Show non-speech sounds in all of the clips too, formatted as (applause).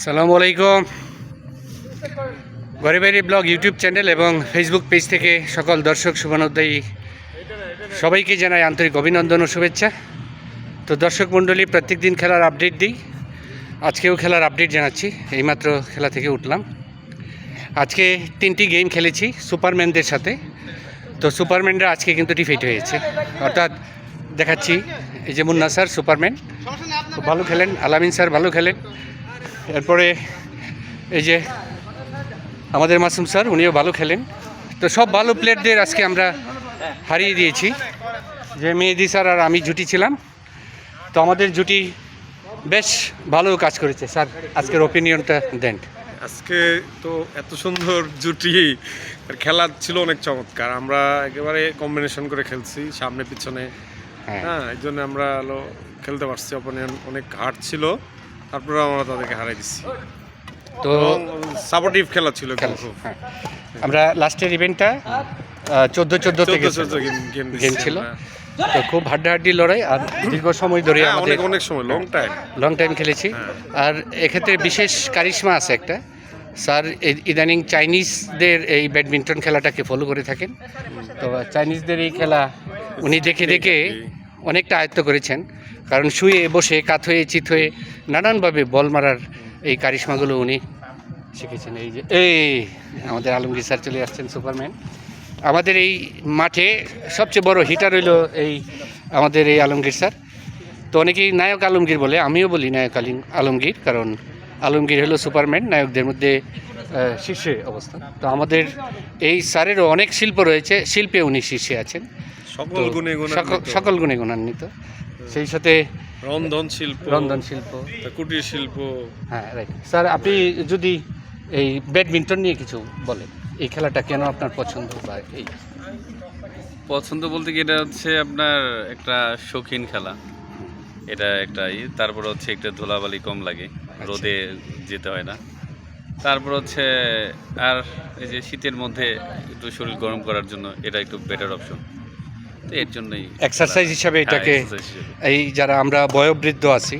সালামু আলাইকুম। ঘরে বাইরে ব্লগ ইউটিউব চ্যানেল এবং ফেসবুক পেজ থেকে সকল দর্শক শুভানুদ্দায়ী সবাইকে জানাই আন্তরিক অভিনন্দন ও শুভেচ্ছা। তো দর্শক মণ্ডলী প্রত্যেক দিন খেলার আপডেট দিই। আজকেও খেলার আপডেট জানাচ্ছি। এইমাত্র খেলা থেকে উঠলাম। আজকে তিনটি গেম খেলেছি সুপারম্যানদের সাথে। তো সুপারম্যানরা আজকে কিন্তু ডিফিট হয়েছে। অর্থাৎ দেখাচ্ছি এই যে মুন্না স্যার সুপারম্যান। ভালো খেলেন, আলামিন স্যার ভালো খেলেন। এরপরে এই যে আমাদের মাসুম স্যার উনিও ভালো খেলেন। তো সব ভালো প্লেয়ারদের আজকে আমরা হারিয়ে দিয়েছি। যে মেহেদি স্যার আর আমি জুটি ছিলাম। তো আমাদের জুটি বেশ ভালো কাজ করেছে। স্যার আজকের ওপিনিয়নটা দেন। আজকে তো এত সুন্দর জুটি আর খেলা ছিল অনেক চমৎকার। আমরা একেবারে কম্বিনেশন করে খেলছি সামনে পিছনে। হ্যাঁ। হ্যাঁ এই জন্য আমরা খেলতে পারছি। অপোনেন্ট অনেক হার্ড ছিল। তারপরে আমরা তাদেরকে হারাই দিচ্ছি তো সাপোর্টিভ খেলা ছিল খেলা হ্যাঁ। আমরা লাস্টের ইভেন্টটা চোদ্দ চোদ্দ চোদ্দ গেম ছিল। তো খুব হাড্ডাহাড্ডি লড়াই আর দীর্ঘ সময় ধরে আমাদের অনেক অনেক সময় লং টাইম লং টাইম খেলেছি। হ্যাঁ। আর এক্ষেত্রে বিশেষ কারিশমা আছে একটা। স্যার ইদানিং চাইনিজদের এই ব্যাডমিন্টন খেলাটাকে ফলো করে থাকেন। তো চাইনিজদের এই খেলা উনি দেখে দেখে। অনেকটা আয়ত্ত করেছেন। কারণ শুয়ে বসে কাত হয়ে চিত হয়ে নানানভাবে বল মারার এই কারিশমাগুলো উনি শিখেছেন। এই যে এই আমাদের আলমগীর স্যার চলে আসছেন সুপারম্যান। আমাদের এই মাঠে সবচেয়ে বড় হিটার হইল এই আমাদের এই আলমগীর স্যার। তো অনেকেই নায়ক আলমগীর বলে আমিও বলি নায়ক আলিম আলমগীর কারণ আলমগীর হলো সুপারম্যান নায়কদের মধ্যে শীর্ষে অবস্থান। তো আমাদের এই স্যারেরও অনেক শিল্প রয়েছে শিল্পে উনি শীর্ষে আছেন। সকল গুণে সকল গুণে গুণান্বিত। সেই সাথে রন্ধন শিল্প রন্ধন শিল্প। তা কুটির শিল্প। হ্যাঁ রাইট স্যার আপনি যদি এই ব্যাডমিন্টন নিয়ে কিছু বলেন এই খেলাটা কেন আপনার পছন্দ বা এই? পছন্দ বলতে কি এটা হচ্ছে আপনার একটা শৌখিন খেলা। এটা একটা ই তারপর হচ্ছে একটা ধুলাবালি কম লাগে রোদে যেতে হয় না। তারপর হচ্ছে আর এই যে শীতের মধ্যে একটু শরীর গরম করার জন্য এটা একটু বেটার অপশন তো এর জন্যই এক্সারসাইজ হিসাবে হ্যাঁ, এটাকে এই যারা আমরা বয়োবৃদ্ধ আছি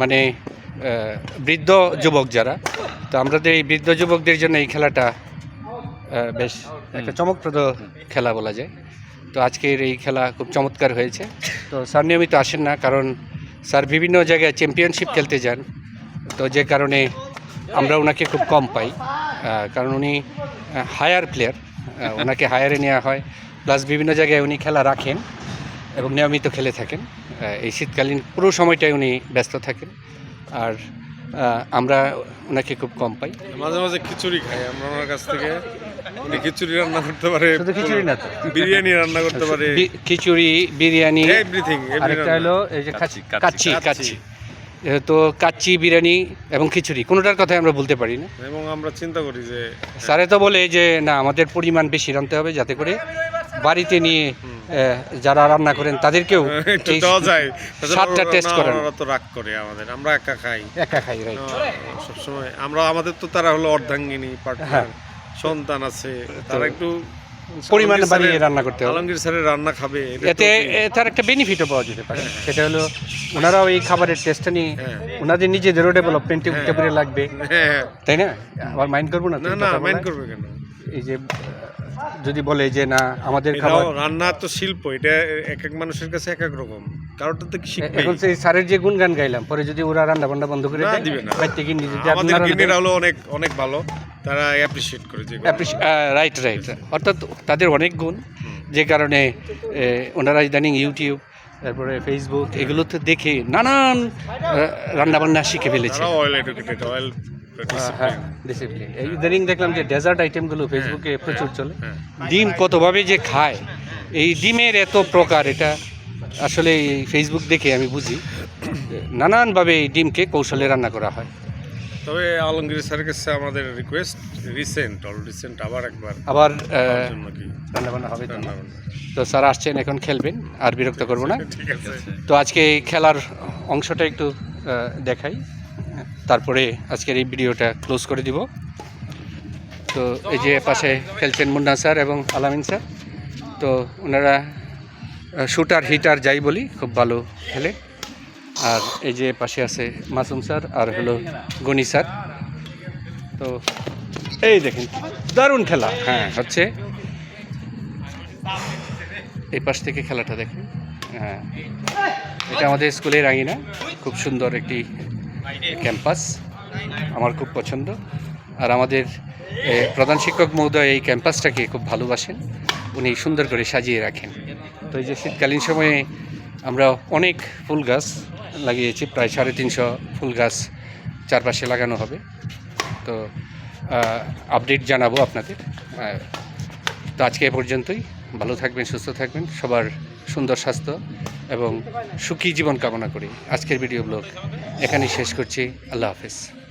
মানে বৃদ্ধ যুবক যারা তো আমাদের এই বৃদ্ধ যুবকদের জন্য এই খেলাটা বেশ একটা চমকপ্রদ খেলা বলা যায়। তো আজকের এই খেলা খুব চমৎকার হয়েছে। তো স্যার নিয়মিত আসেন না কারণ স্যার বিভিন্ন জায়গায় চ্যাম্পিয়নশিপ খেলতে যান। তো যে কারণে আমরা ওনাকে খুব কম পাই কারণ উনি হায়ার প্লেয়ার ওনাকে হায়ারে নেওয়া হয়। প্লাস বিভিন্ন জায়গায় উনি খেলা রাখেন এবং নিয়মিত খেলে থাকেন। এই শীতকালীন পুরো সময়টাই উনি ব্যস্ত থাকেন। আর আমরা ওনাকে খুব কম পাই। মাঝে মাঝে খিচুড়ি খাই। আমরা ওনার কাছ থেকে উনি খিচুড়ি রান্না করতে পারে শুধু খিচুড়ি না বিরিয়ানি রান্না করতে পারে। খিচুড়ি বিরিয়ানি এভরিথিং আরেকটা হলো এই যে কাচ্চি কাচ্চি, কাচ্চি। তো কাচ্চি। বিরিয়ানি এবং খিচুড়ি কোনোটার কথাই আমরা বলতে পারি না। এবং আমরা চিন্তা করি যে স্যারে তো বলে যে না আমাদের পরিমাণ বেশি রানতে হবে যাতে করে বাড়িতে নিয়ে যারা রান্না করেন তাদেরকেও (laughs) ওরা- টেস্ট করেন। তো রাগ করে আমাদের আমরা একা খাই। একা খাই রাইট সবসময় আমরা আমাদের তো তারা হলো অর্ধাঙ্গিনী পার্টনার হ্যাঁ। সন্তান আছে তারা একটু পরিমাণ বাড়িয়ে রান্না করতে হবে। আলমগীর স্যারের রান্না খাবে এতে তার একটা বেনিফিটও পাওয়া যেতে পারে। সেটা হলো ওনারাও এই খাবারের টেস্টটা নিয়ে হ্যাঁ। ওনাদের নিজেদেরও ডেভেলপমেন্টে উঠতে পারে লাগবে। হ্যাঁ। হ্যাঁ। তাই না? আবার মাইন্ড করব না না মাইন্ড? করবে কেন? এই যে যদি বলে যে না আমাদের খাবার রান্না তো শিল্প এটা এক এক মানুষের কাছে এক এক রকম। কারোরটা তো শিখবে? এখন সেই স্যারের যে গুণগান গাইলাম পরে যদি ওরা রান্না বান্না বন্ধ করে দেয় দিবে না। নিজে আমাদের হলো অনেক অনেক ভালো তারা অ্যাপ্রিসিয়েট করে যে রাইট রাইট অর্থাৎ তাদের অনেক গুণ যে কারণে ওনারা ইদানিং ইউটিউব তারপরে ফেসবুক এগুলোতে দেখে নানান রান্না বান্না শিখে ফেলেছে। অয়েল এডুকেটেড অয়েল ডিসিপ্লিন এই ইদানিং দেখলাম যে ডেজার্ট আইটেমগুলো ফেসবুকে প্রচুর চলে। হ্যাঁ। ডিম কতভাবে যে খায় এই ডিমের এত প্রকার এটা আসলে এই ফেসবুক দেখে আমি বুঝি। নানানভাবে এই ডিমকে কৌশলে রান্না করা হয়। তবে আলমগীর স্যারের কাছে আমাদের রিকোয়েস্ট রিসেন্ট অল রিসেন্ট আবার একবার। আবার তার রান্না হবে তো স্যার আসছেন এখন খেলবেন আর বিরক্ত করব না। (laughs) তো আজকে খেলার অংশটা একটু দেখাই। তারপরে আজকের এই ভিডিওটা ক্লোজ করে দিব। তো এই যে পাশে খেলছেন মুন্না স্যার এবং আলামিন স্যার। তো ওনারা শুটার হিটার যাই বলি, খুব ভালো খেলে। আর এই যে পাশে আছে মাসুম স্যার আর হলো গনি স্যার। তো এই দেখেন, দারুণ খেলা। হ্যাঁ হচ্ছে এই পাশ থেকে খেলাটা দেখেন। হ্যাঁ এটা আমাদের স্কুলের আঙিনা। খুব সুন্দর একটি ক্যাম্পাস আমার খুব পছন্দ। আর আমাদের প্রধান শিক্ষক মহোদয় এই ক্যাম্পাসটাকে খুব ভালোবাসেন। উনি সুন্দর করে সাজিয়ে রাখেন। তো এই যে শীতকালীন সময়ে আমরা অনেক ফুল গাছ লাগিয়েছি, প্রায় সাড়ে তিনশো ফুল গাছ চারপাশে লাগানো হবে। তো আপডেট জানাব আপনাদের। তো আজকে এ পর্যন্তই। ভালো থাকবেন, সুস্থ থাকবেন। সবার সুন্দর স্বাস্থ্য। এবং সুখী জীবন কামনা করি। আজকের ভিডিও ব্লগ এখানেই শেষ করছি। আল্লাহ হাফেজ।